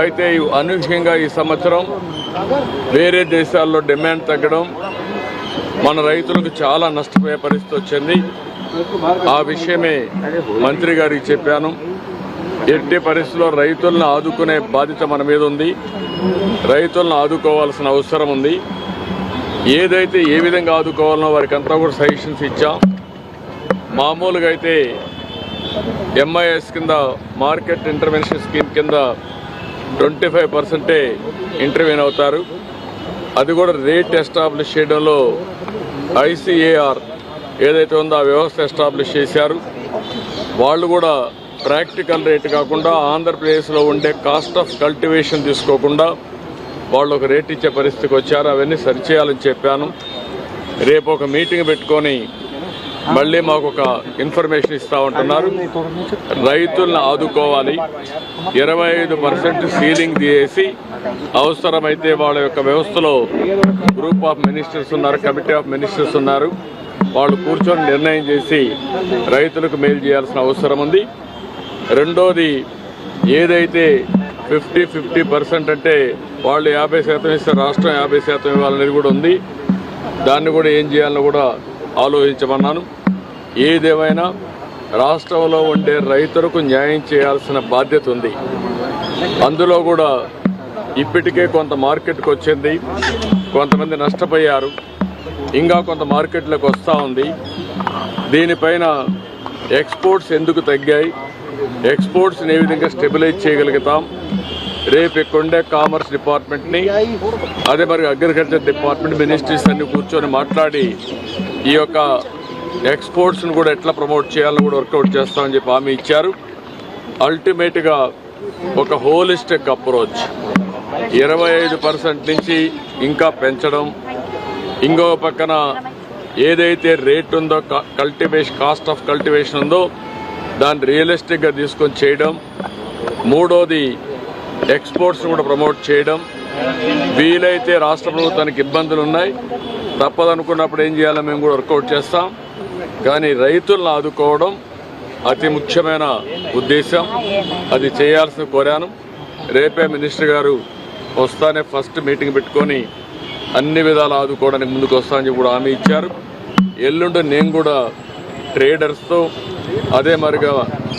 అయితే అనూహ్యంగా ఈ సంవత్సరం వేరే దేశాల్లో డిమాండ్ తగ్గడం మన రైతులకు చాలా నష్టపోయే పరిస్థితి వచ్చింది. ఆ విషయమే మంత్రి గారికి చెప్పాను. ఎట్టి పరిస్థితుల్లో రైతులను ఆదుకునే బాధ్యత మన మీద ఉంది. రైతులను ఆదుకోవాల్సిన అవసరం ఉంది. ఏదైతే ఏ విధంగా ఆదుకోవాలనో వారికి అంతా కూడా సజెషన్స్ ఇచ్చాం. మామూలుగా అయితే ఎంఐఎస్ కింద మార్కెట్ ఇంటర్వెన్షన్ స్కీమ్ కింద ట్వంటీ ఫైవ్ పర్సెంటే ఇంటర్వ్యూన్ అవుతారు. అది కూడా రేట్ ఎస్టాబ్లిష్ చేయడంలో ఐసీఏఆర్ ఏదైతే ఉందో ఆ వ్యవస్థ ఎస్టాబ్లిష్ చేశారు. వాళ్ళు కూడా ప్రాక్టికల్ రేట్ కాకుండా ఆంధ్రప్రదేశ్లో ఉండే కాస్ట్ ఆఫ్ కల్టివేషన్ తీసుకోకుండా వాళ్ళు ఒక రేట్ ఇచ్చే పరిస్థితికి వచ్చారు. అవన్నీ సరిచేయాలని చెప్పాను. రేపు ఒక మీటింగ్ పెట్టుకొని మళ్ళీ మాకు ఒక ఇన్ఫర్మేషన్ ఇస్తా ఉంటున్నారు. రైతులను ఆదుకోవాలి. ఇరవై ఐదు పర్సెంట్ సీలింగ్ తీసేసి అవసరమైతే వాళ్ళ యొక్క వ్యవస్థలో గ్రూప్ ఆఫ్ మినిస్టర్స్ ఉన్నారు కమిటీ ఆఫ్ మినిస్టర్స్ ఉన్నారు. వాళ్ళు కూర్చొని నిర్ణయం చేసి రైతులకు మేలు చేయాల్సిన అవసరం ఉంది. రెండోది ఏదైతే ఫిఫ్టీ ఫిఫ్టీ పర్సెంట్ అంటే వాళ్ళు యాభై శాతం ఇస్తే రాష్ట్రం యాభై శాతం ఇవ్వాలనేది కూడా ఉంది. దాన్ని కూడా ఏం చేయాలని కూడా ఆలోచించమన్నాను. ఏదేమైనా రాష్ట్రంలో ఉండే రైతులకు న్యాయం చేయాల్సిన బాధ్యత ఉంది. అందులో కూడా ఇప్పటికే కొంత మార్కెట్కి వచ్చింది. కొంతమంది నష్టపోయారు. ఇంకా కొంత మార్కెట్లోకి వస్తూ ఉంది. దీనిపైన ఎక్స్పోర్ట్స్ ఎందుకు తగ్గాయి? ఎక్స్పోర్ట్స్ని ఏ విధంగా స్టెబిలైజ్ చేయగలుగుతాం? రేపు ఇక్కడుండే కామర్స్ డిపార్ట్మెంట్ని అదే మరి అగ్రికల్చర్ డిపార్ట్మెంట్ మినిస్ట్రీస్ అన్ని కూర్చొని మాట్లాడి ఈ యొక్క ఎక్స్పోర్ట్స్ని కూడా ఎట్లా ప్రమోట్ చేయాలని కూడా వర్కౌట్ చేస్తామని చెప్పి హామీ ఇచ్చారు. అల్టిమేట్గా ఒక హోలిస్టిక్ అప్రోచ్ ఇరవై ఐదు పర్సెంట్ నుంచి ఇంకా పెంచడం. ఇంకో పక్కన ఏదైతే రేట్ ఉందో కల్టివేషన్ కాస్ట్ ఆఫ్ కల్టివేషన్ ఉందో దాన్ని రియలిస్టిక్గా తీసుకొని చేయడం. మూడోది ఎక్స్పోర్ట్స్ కూడా ప్రమోట్ చేయడం. వీలైతే రాష్ట్ర ప్రభుత్వానికి ఇబ్బందులు ఉన్నాయి. తప్పదనుకున్నప్పుడు ఏం చేయాలో మేము కూడా వర్కౌట్ చేస్తాం. కానీ రైతులను ఆదుకోవడం అతి ముఖ్యమైన ఉద్దేశం. అది చేయాల్సిన కోరాను. రేపే మినిస్టర్ గారు వస్తానే ఫస్ట్ మీటింగ్ పెట్టుకొని అన్ని విధాలు ఆదుకోవడానికి ముందుకు వస్తానని చెప్పి కూడా హామీ ఇచ్చారు. ఎల్లుండి నేను కూడా ట్రేడర్స్తో అదే మరిగా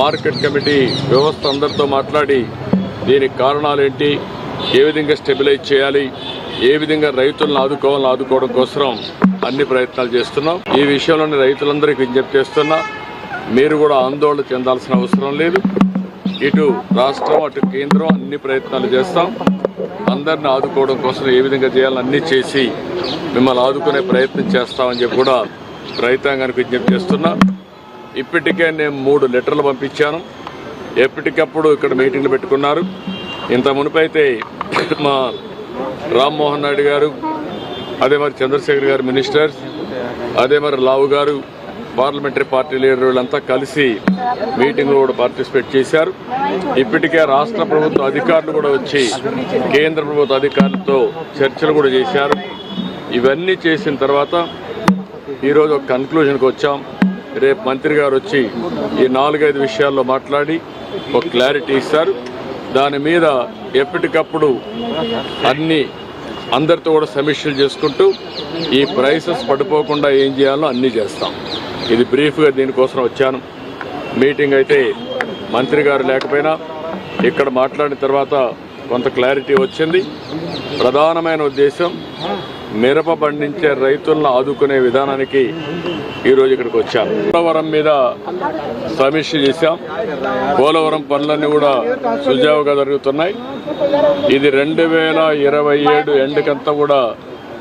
మార్కెట్ కమిటీ వ్యవస్థ అందరితో మాట్లాడి దీనికి కారణాలు ఏంటి ఏ విధంగా స్టెబిలైజ్ చేయాలి ఏ విధంగా రైతులను ఆదుకోవాలని ఆదుకోవడం కోసం అన్ని ప్రయత్నాలు చేస్తున్నాం. ఈ విషయంలోని రైతులందరికీ విజ్ఞప్తి చేస్తున్నా మీరు కూడా ఆందోళన చెందాల్సిన అవసరం లేదు. ఇటు రాష్ట్రం అటు కేంద్రం అన్ని ప్రయత్నాలు చేస్తాం. అందరిని ఆదుకోవడం కోసం ఏ విధంగా చేయాలని అన్ని చేసి మిమ్మల్ని ఆదుకునే ప్రయత్నం చేస్తామని చెప్పి కూడా రైతాంగానికి విజ్ఞప్తి చేస్తున్నా. ఇప్పటికే నేను మూడు లెటర్లు పంపించాను. ఎప్పటికప్పుడు ఇక్కడ మీటింగ్లు పెట్టుకున్నారు. ఇంత మునిపైతే మా రామ్మోహన్ నాయుడు గారు అదే మరి చంద్రశేఖర్ గారు మినిస్టర్స్ అదే మరి లావు గారు పార్లమెంటరీ పార్టీ లీడర్ వీళ్ళంతా కలిసి మీటింగ్లో కూడా పార్టిసిపేట్ చేశారు. ఇప్పటికే రాష్ట్ర ప్రభుత్వ అధికారులు కూడా వచ్చి కేంద్ర ప్రభుత్వ అధికారులతో చర్చలు కూడా చేశారు. ఇవన్నీ చేసిన తర్వాత ఈరోజు ఒక కన్క్లూజన్కి వచ్చాం. రేపు మంత్రి గారు వచ్చి ఈ నాలుగైదు విషయాల్లో మాట్లాడి ఒక క్లారిటీ ఇస్తారు. దాని మీద ఎప్పటికప్పుడు అన్ని అందరితో కూడా సమీక్షలు చేసుకుంటూ ఈ ప్రైసెస్ పడిపోకుండా ఏం చేయాలో అన్నీ చేస్తాం. ఇది బ్రీఫ్గా దీనికోసం వచ్చాను. మీటింగ్ అయితే మంత్రి గారు లేకపోయినా ఇక్కడ మాట్లాడిన తర్వాత కొంత క్లారిటీ వచ్చింది. ప్రధానమైన ఉద్దేశం మిరప పండించే రైతులను ఆదుకునే విధానానికి ఈరోజు ఇక్కడికి వచ్చాను పోలవరం మీద సమీక్ష చేశాం. పోలవరం పనులన్నీ కూడా సుజావుగా జరుగుతున్నాయి. ఇది రెండు వేల ఇరవై ఏడు ఎండకంతా కూడా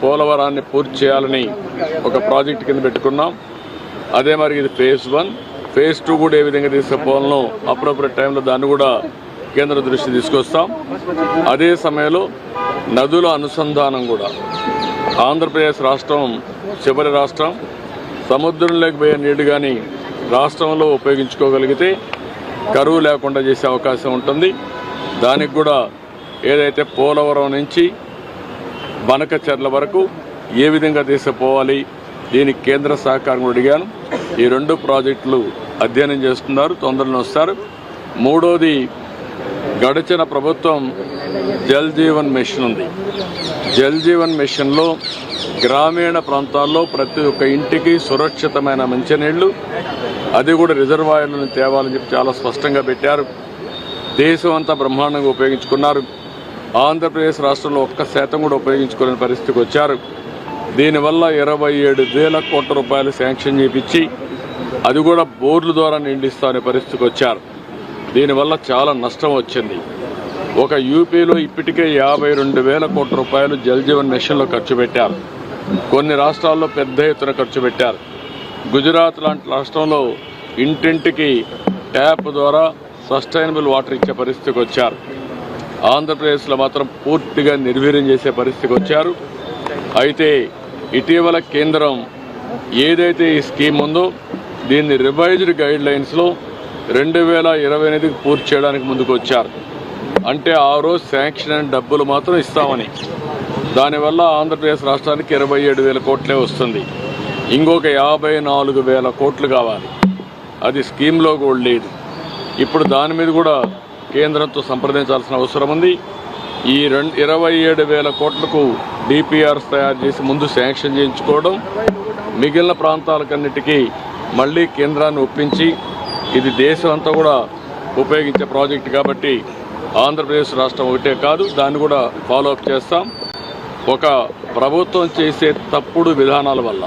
పోలవరాన్ని పూర్తి చేయాలని ఒక ప్రాజెక్ట్ కింద పెట్టుకున్నాం. అదే మరి ఇది ఫేజ్ వన్. ఫేజ్ టూ కూడా ఏ విధంగా తీసుకుపోవాలనో అప్పుడప్పుడు టైంలో దాన్ని కూడా కేంద్ర దృష్టి తీసుకొస్తాం. అదే సమయంలో నదుల అనుసంధానం కూడా ఆంధ్రప్రదేశ్ రాష్ట్రం చివరి రాష్ట్రం. సముద్రంలోకి పోయే నీళ్ళు కానీ రాష్ట్రంలో ఉపయోగించుకోగలిగితే కరువు లేకుండా చేసే అవకాశం ఉంటుంది. దానికి కూడా ఏదైతే పోలవరం నుంచి బనకచెర్ల వరకు ఏ విధంగా తీసుకుపోవాలి దీనికి కేంద్ర సహకారం అడిగాను. ఈ రెండు ప్రాజెక్టులు అధ్యయనం చేస్తున్నారు తొందరలో వస్తారు. మూడోది గడిచిన ప్రభుత్వం జల్ జీవన్ మిషన్ ఉంది. జల్ జీవన్ మిషన్లో గ్రామీణ ప్రాంతాల్లో ప్రతి ఒక్క ఇంటికి సురక్షితమైన మంచినీళ్ళు అది కూడా రిజర్వాయర్లను తేవాలని చెప్పి చాలా స్పష్టంగా పెట్టారు. దేశం అంతా బ్రహ్మాండంగా ఉపయోగించుకున్నారు. ఆంధ్రప్రదేశ్ రాష్ట్రంలో ఒక్క శాతం కూడా ఉపయోగించుకోలేని పరిస్థితికి వచ్చారు. దీనివల్ల ఇరవై ఏడు వేల కోట్ల రూపాయలు శాంక్షన్ చేపించి అది కూడా బోర్లు ద్వారా నిండిస్తానే పరిస్థితికి వచ్చారు. దీనివల్ల చాలా నష్టం వచ్చింది. ఒక యూపీలో ఇప్పటికే యాభై రెండు వేల కోట్ల రూపాయలు జల్ జీవన్ మిషన్లో ఖర్చు పెట్టారు. కొన్ని రాష్ట్రాల్లో పెద్ద ఎత్తున ఖర్చు పెట్టారు. గుజరాత్ లాంటి రాష్ట్రంలో ఇంటింటికి ట్యాప్ ద్వారా సస్టైనబుల్ వాటర్ ఇచ్చే పరిస్థితికి వచ్చారు. ఆంధ్రప్రదేశ్లో మాత్రం పూర్తిగా నిర్వీర్యం చేసే పరిస్థితికి వచ్చారు. అయితే ఇటీవల కేంద్రం ఏదైతే ఈ స్కీమ్ ఉందో దీన్ని రివైజ్డ్ గైడ్ లైన్స్లో రెండు వేల ఇరవై ఎనిమిదికి పూర్తి చేయడానికి ముందుకు వచ్చారు అంటే ఆ రోజు శాంక్షన్ అయిన డబ్బులు మాత్రం ఇస్తామని. దానివల్ల ఆంధ్రప్రదేశ్ రాష్ట్రానికి ఇరవై ఏడు వేల కోట్లే వస్తుంది. ఇంకొక యాభై నాలుగు వేల కోట్లు కావాలి. అది స్కీమ్లో కూడా లేదు. ఇప్పుడు దాని మీద కూడా కేంద్రంతో సంప్రదించాల్సిన అవసరం ఉంది. ఈ రెండు ఇరవై ఏడు వేల కోట్లకు డిపిఆర్స్ తయారు చేసి ముందు శాంక్షన్ చేయించుకోవడం మిగిలిన ప్రాంతాలకన్నిటికీ మళ్ళీ కేంద్రాన్ని ఒప్పించి ఇది దేశం అంతా కూడా ఉపయోగించే ప్రాజెక్ట్ కాబట్టి ఆంధ్రప్రదేశ్ రాష్ట్రం ఒకటే కాదు దాన్ని కూడా ఫాలో అప్ చేస్తాం. ఒక ప్రభుత్వం చేసే తప్పుడు విధానాల వల్ల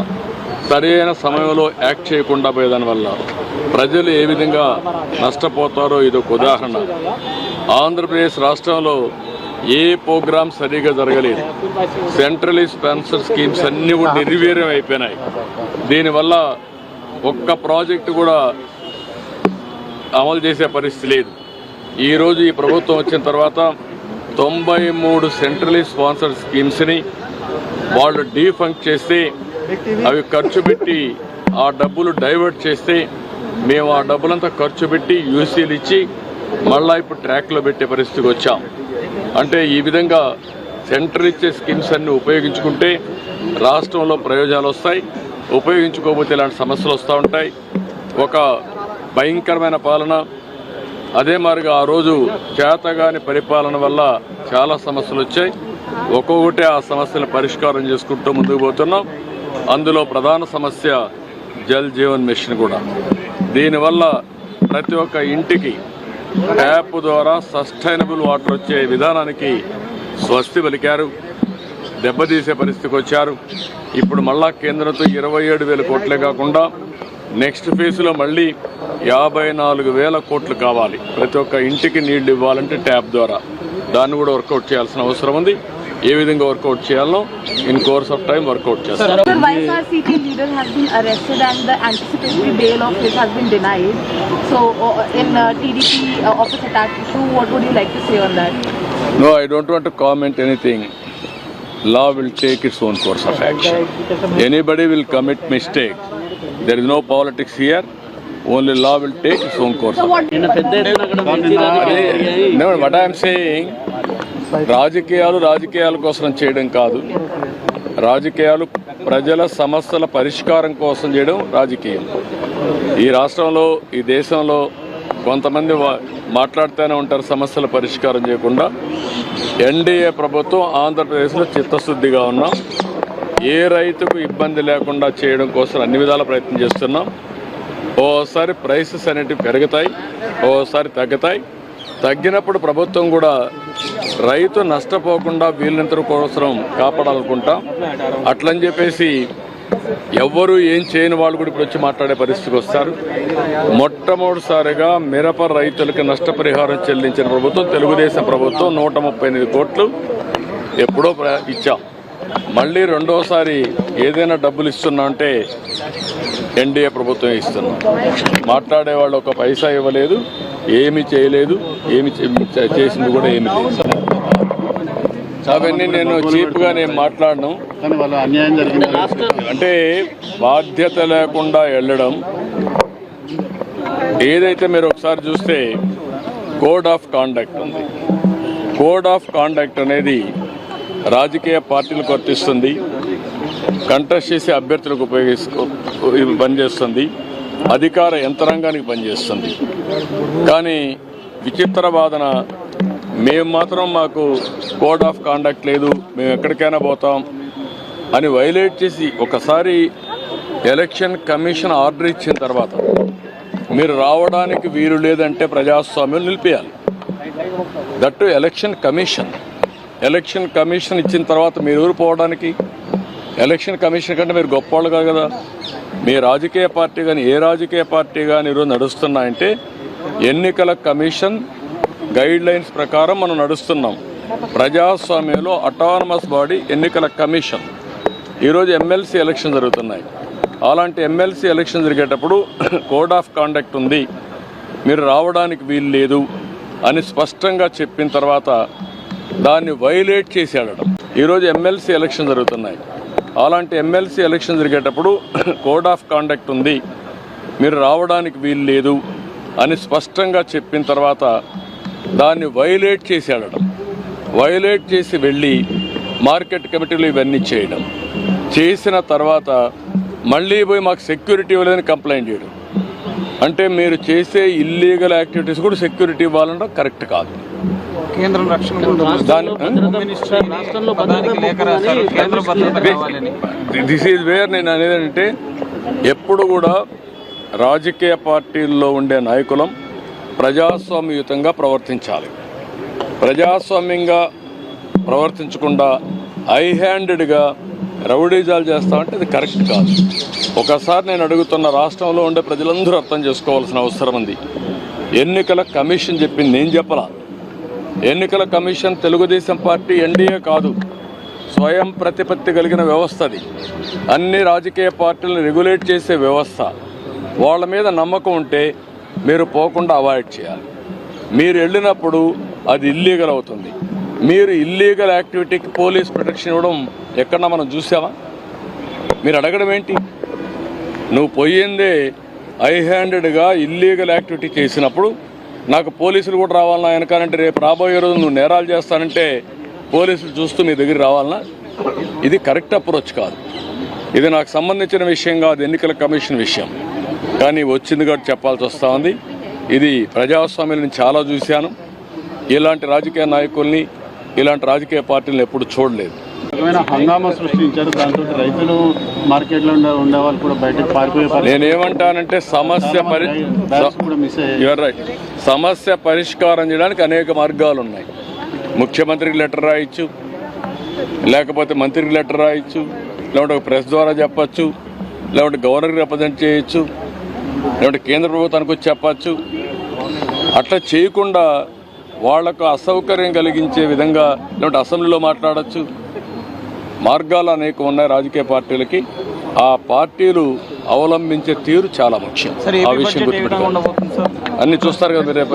సరైన సమయంలో యాక్ట్ చేయకుండా పోయేదాని వల్ల ప్రజలు ఏ విధంగా నష్టపోతారో ఇది ఒక ఉదాహరణ. ఆంధ్రప్రదేశ్ రాష్ట్రంలో ఏ ప్రోగ్రామ్ సరిగా జరగలేదు. సెంట్రలీ స్పాన్సర్ స్కీమ్స్ అన్నీ కూడా నిర్వీర్యం అయిపోయినాయి. దీనివల్ల ఒక్క ప్రాజెక్టు కూడా అమలు చేసే పరిస్థితి లేదు. ఈరోజు ఈ ప్రభుత్వం వచ్చిన తర్వాత తొంభై మూడు సెంట్రలీ స్పాన్సర్డ్ స్కీమ్స్ని వాళ్ళు డీఫంక్ చేస్తే అవి ఖర్చు పెట్టి ఆ డబ్బులు డైవర్ట్ చేస్తే మేము ఆ డబ్బులంతా ఖర్చు పెట్టి యూసీలు ఇచ్చి మళ్ళా ఇప్పుడు ట్రాక్లో పెట్టే పరిస్థితికి వచ్చాం. అంటే ఈ విధంగా సెంటర్ ఇచ్చే స్కీమ్స్ అన్ని ఉపయోగించుకుంటే రాష్ట్రంలో ప్రయోజనాలు వస్తాయి. ఉపయోగించుకోకపోతే ఇలాంటి సమస్యలు వస్తూ ఉంటాయి. ఒక భయంకరమైన పాలన. అదే మారిగా ఆ రోజు చేతగాని పరిపాలన వల్ల చాలా సమస్యలు వచ్చాయి. ఒక్కొక్కటి ఆ సమస్యలు పరిష్కారం చేసుకుంటూ ముందుకు పోతున్నాం. అందులో ప్రధాన సమస్య జల్ జీవన్ మిషన్ కూడా. దీనివల్ల ప్రతి ఒక్క ఇంటికి ట్యాప్ ద్వారా సస్టైనబుల్ వాటర్ వచ్చే విధానానికి స్వస్తి పలికారు. దెబ్బతీసే పరిస్థితికి వచ్చారు. ఇప్పుడు మళ్ళా కేంద్రంతో ఇరవై ఏడు వేల కోట్లే కాకుండా నెక్స్ట్ ఫేజ్లో మళ్ళీ యాభై నాలుగు వేల కోట్లు కావాలి. ప్రతి ఒక్క ఇంటికి నీళ్ళు ఇవ్వాలంటే ట్యాప్ ద్వారా. దాన్ని కూడా వర్కౌట్ చేయాల్సిన అవసరం ఉంది. ఏ విధంగా వర్కౌట్ చేయాలో in course of time work out చేస్తారు law will take its own course of action. Anybody will commit mistake. There is no politics here అక్కడ మిర్చి ర్యాలీ జరిగాయి. No, what I am saying, రాజకీయాలు రాజకీయాల కోసం చేయడం కాదు. రాజకీయాలు ప్రజల సమస్యల పరిష్కారం కోసం చేయడం రాజకీయం. ఈ రాష్ట్రంలో ఈ దేశంలో కొంతమంది మాట్లాడుతూనే ఉంటారు సమస్యల పరిష్కారం చేయకుండా. ఎన్డీఏ ప్రభుత్వం ఆంధ్రప్రదేశ్లో చిత్తశుద్ధిగా ఉన్నాం. ఏ రైతుకు ఇబ్బంది లేకుండా చేయడం కోసం అన్ని విధాల ప్రయత్నం చేస్తున్నాం. ఓసారి ప్రైసెస్ అనేటివి పెరుగుతాయి ఓసారి తగ్గుతాయి. తగ్గినప్పుడు ప్రభుత్వం కూడా రైతు నష్టపోకుండా వీళ్ళంత కోసం కాపాడాలనుకుంటాం. అట్లని చెప్పేసి ఎవ్వరూ ఏం చేయని వాళ్ళు కూడా ఇప్పుడు వచ్చి మాట్లాడే పరిస్థితికి వస్తారు. మొట్టమొదటిసారిగా మిరప రైతులకు నష్టపరిహారం చెల్లించిన ప్రభుత్వం తెలుగుదేశం ప్రభుత్వం నూట ముప్పై ఎనిమిది కోట్లు ఎప్పుడో ప్ర- ఇచ్చాం. మళ్ళీ రెండోసారి ఏదైనా డబ్బులు ఇస్తున్నా అంటే ఎన్డీఏ ప్రభుత్వం ఇస్తున్నాం. మాట్లాడే వాళ్ళు ఒక పైసా ఇవ్వలేదు ఏమి చేయలేదు ఏమి చేసింది కూడా ఏమి లేదు అవన్నీ నేను చీప్గా నేను మాట్లాడను. అంటే బాధ్యత లేకుండా వెళ్ళడం. ఏదైతే మీరు ఒకసారి చూస్తే కోడ్ ఆఫ్ కాండక్ట్ ఉంది. కోడ్ ఆఫ్ కాండక్ట్ అనేది రాజకీయ పార్టీలకు వర్తిస్తుంది. కంటెస్ట్ చేసే అభ్యర్థులకు ఉపయోగిస్తూ పనిచేస్తుంది. అధికార యంత్రాంగానికి పనిచేస్తుంది. కానీ విచిత్ర వాదన మేము మాత్రం మాకు కోడ్ ఆఫ్ కాండక్ట్ లేదు మేము ఎక్కడికైనా పోతాం అని వైలేట్ చేసి ఒకసారి ఎలక్షన్ కమిషన్ ఆర్డర్ ఇచ్చిన తర్వాత మీరు రావడానికి వీలు లేదంటే ప్రజాస్వామ్యం నిలిపేయాలి. That election commission. Election commission ఇచ్చిన తర్వాత మీరు ఊరిపోవడానికి ఎలక్షన్ కమిషన్ కంటే మీరు గొప్పవాళ్ళు కాదు కదా. మీ రాజకీయ పార్టీ కానీ ఏ రాజకీయ పార్టీ కానీ ఈరోజు నడుస్తున్నాయంటే ఎన్నికల కమిషన్ గైడ్ లైన్స్ ప్రకారం మనం నడుస్తున్నాం. ప్రజాస్వామ్యంలో అటానమస్ బాడీ ఎన్నికల కమిషన్. ఈరోజు ఎమ్మెల్సీ ఎలక్షన్ జరుగుతున్నాయి. అలాంటి ఎమ్మెల్సీ ఎలక్షన్ జరిగేటప్పుడు కోడ్ ఆఫ్ కాండక్ట్ ఉంది. మీరు రావడానికి వీలు లేదు అని స్పష్టంగా చెప్పిన తర్వాత దాన్ని వైలేట్ చేసి ఆడడం ఈరోజు ఎమ్మెల్సీ ఎలక్షన్ జరుగుతున్నాయి. అలాంటి ఎమ్మెల్సీ ఎలక్షన్ జరిగేటప్పుడు కోడ్ ఆఫ్ కాండక్ట్ ఉంది. మీరు రావడానికి వీలు లేదు అని స్పష్టంగా చెప్పిన తర్వాత దాన్ని వైలేట్ చేసి ఆడడం వైలేట్ చేసి వెళ్ళి మార్కెట్ కమిటీలు ఇవన్నీ చేయడం. చేసిన తర్వాత మళ్ళీ పోయి మాకు సెక్యూరిటీ ఇవ్వలేదని కంప్లైంట్ చేయడం. అంటే మీరు చేసే ఇల్లీగల్ యాక్టివిటీస్ కూడా సెక్యూరిటీ ఇవ్వాలంటే కరెక్ట్ కాదు. కేంద్రం రక్షణ దిస్ ఈజ్ వేర్ నేను అనేది అంటే ఎప్పుడు కూడా రాజకీయ పార్టీల్లో ఉండే నాయకులం ప్రజాస్వామ్యయుతంగా ప్రవర్తించాలి. ప్రజాస్వామ్యంగా ప్రవర్తించకుండా ఐ హ్యాండెడ్గా రౌడీజాలు చేస్తామంటే అది కరెక్ట్ కాదు. ఒకసారి నేను అడుగుతున్న రాష్ట్రంలో ఉండే ప్రజలందరూ అర్థం చేసుకోవాల్సిన అవసరం ఉంది. ఎన్నికల కమిషన్ చెప్పింది నేను చెప్పలా. ఎన్నికల కమిషన్ తెలుగుదేశం పార్టీ ఎన్డీఏ కాదు. స్వయం ప్రతిపత్తి కలిగిన వ్యవస్థ అది. అన్ని రాజకీయ పార్టీలను రెగ్యులేట్ చేసే వ్యవస్థ. వాళ్ళ మీద నమ్మకం ఉంటే మీరు పోకుండా అవాయిడ్ చేయాలి. మీరు వెళ్ళినప్పుడు అది ఇల్లీగల్ అవుతుంది. మీరు ఇల్లీగల్ యాక్టివిటీకి పోలీస్ ప్రొటెక్షన్ ఇవ్వడం ఎక్కడన్నా మనం చూసామా? మీరు అడగడం ఏంటి? నువ్వు పోయిందే ఐ హ్యాండెడ్గా ఇల్లీగల్ యాక్టివిటీ చేసినప్పుడు నాకు పోలీసులు కూడా రావాలన్నా వెనకాలంటే రేపు రాబోయే రోజు నువ్వు నేరాలు చేస్తానంటే పోలీసులు చూస్తూ మీ దగ్గర రావాలన్నా? ఇది కరెక్ట్ అప్రోచ్ కాదు. ఇది నాకు సంబంధించిన విషయం కాదు ఎన్నికల కమిషన్ విషయం. కానీ వచ్చింది కాబట్టి చెప్పాల్సి వస్తూ ఉంది. ఇది ప్రజాస్వామ్యం నేను చాలా చూశాను. ఇలాంటి రాజకీయ నాయకుల్ని ఇలాంటి రాజకీయ పార్టీలను ఎప్పుడు చూడలేదు. హంగామా సృష్టించారు దాంతో రైతులు మార్కెట్లో ఉండే ఉండే వాళ్ళు కూడా బయటకు పారిపోయే పరిస్థితి నేనేమంటానంటే సమస్య పరి రైట్ సమస్య పరిష్కారం చేయడానికి అనేక మార్గాలు ఉన్నాయి. ముఖ్యమంత్రికి లెటర్ రాయొచ్చు లేకపోతే మంత్రికి లెటర్ రాయొచ్చు లేకుంటే ఒక ప్రెస్ ద్వారా చెప్పచ్చు లేకుంటే గవర్నర్కి రిప్రజెంట్ చేయొచ్చు లేకుంటే కేంద్ర ప్రభుత్వానికి వచ్చి చెప్పచ్చు. అట్లా చేయకుండా వాళ్ళకు అసౌకర్యం కలిగించే విధంగా లేకుంటే అసెంబ్లీలో మాట్లాడచ్చు. మార్గాలు అనేక ఉన్నాయి రాజకీయ పార్టీలకి. ఆ పార్టీలు అవలంబించే తీరు చాలా ముఖ్యం. ఆ విషయం సార్? అన్ని చూస్తారు కదా రేపు